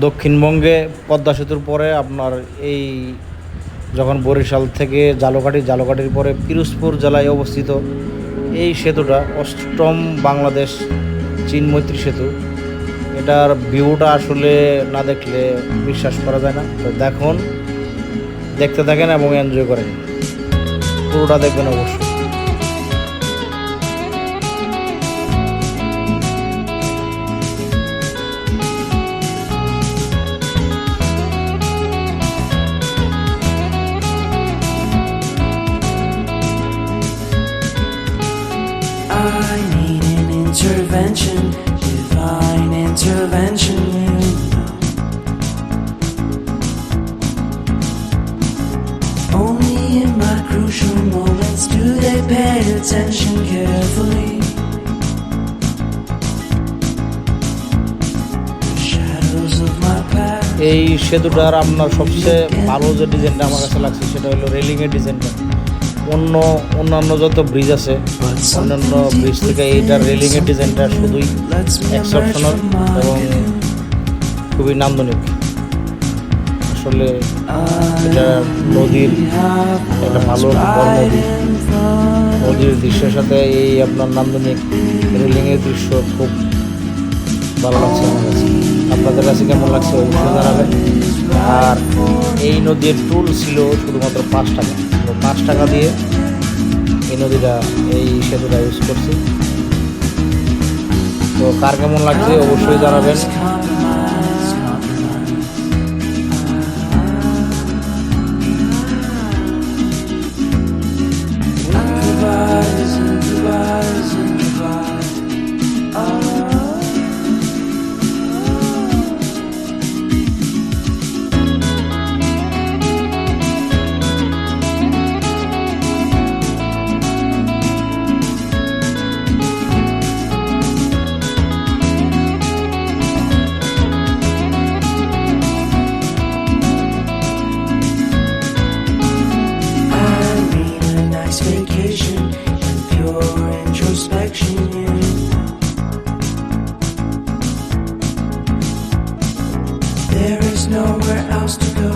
দক্ষিণবঙ্গে পদ্মা সেতুর পরে আপনার এই যখন বরিশাল থেকে জালকাঠি জালকাঠির পরে পিরোজপুর জেলায় অবস্থিত এই সেতুটা অষ্টম বাংলাদেশ চীন মৈত্রী সেতু। এটার ভিউটা আসলে না দেখলে বিশ্বাস করা যায় না। তো দেখুন, দেখতে থাকেন এবং এনজয় করেন। পুরোটা দেখবেন অবশ্যই। এই সেতুটার আপনার সবচেয়ে ভালো যে ডিজাইনটা আমার কাছে লাগছে সেটা হলো রেলিংয়ের ডিজাইনটা অন্য অন্যান্য যত ব্রিজ আছে, অন্যান্য ব্রিজ থেকে এইটার রেলিংয়ের ডিজাইনটা শুধুই এক্সেপশনাল এবং খুবই নান্দনিক। আসলে এটা নদীর একটা ভালো নদী নদীর দৃশ্যের সাথে এই আপনার নান্দনিক রেলিংয়ের দৃশ্য খুব ভালো লাগছে আমার কাছে। আপনাদের কাছে কেমন লাগছে অবশ্যই জানাবেন। এই নদীর টুল ছিল শুধুমাত্র পাঁচ টাকা। তো পাঁচ টাকা দিয়ে এই নদীটা, এই সেতুটা ইউজ করছি। তো কার কেমন লাগছে অবশ্যই জানাবেন। nowhere else to go.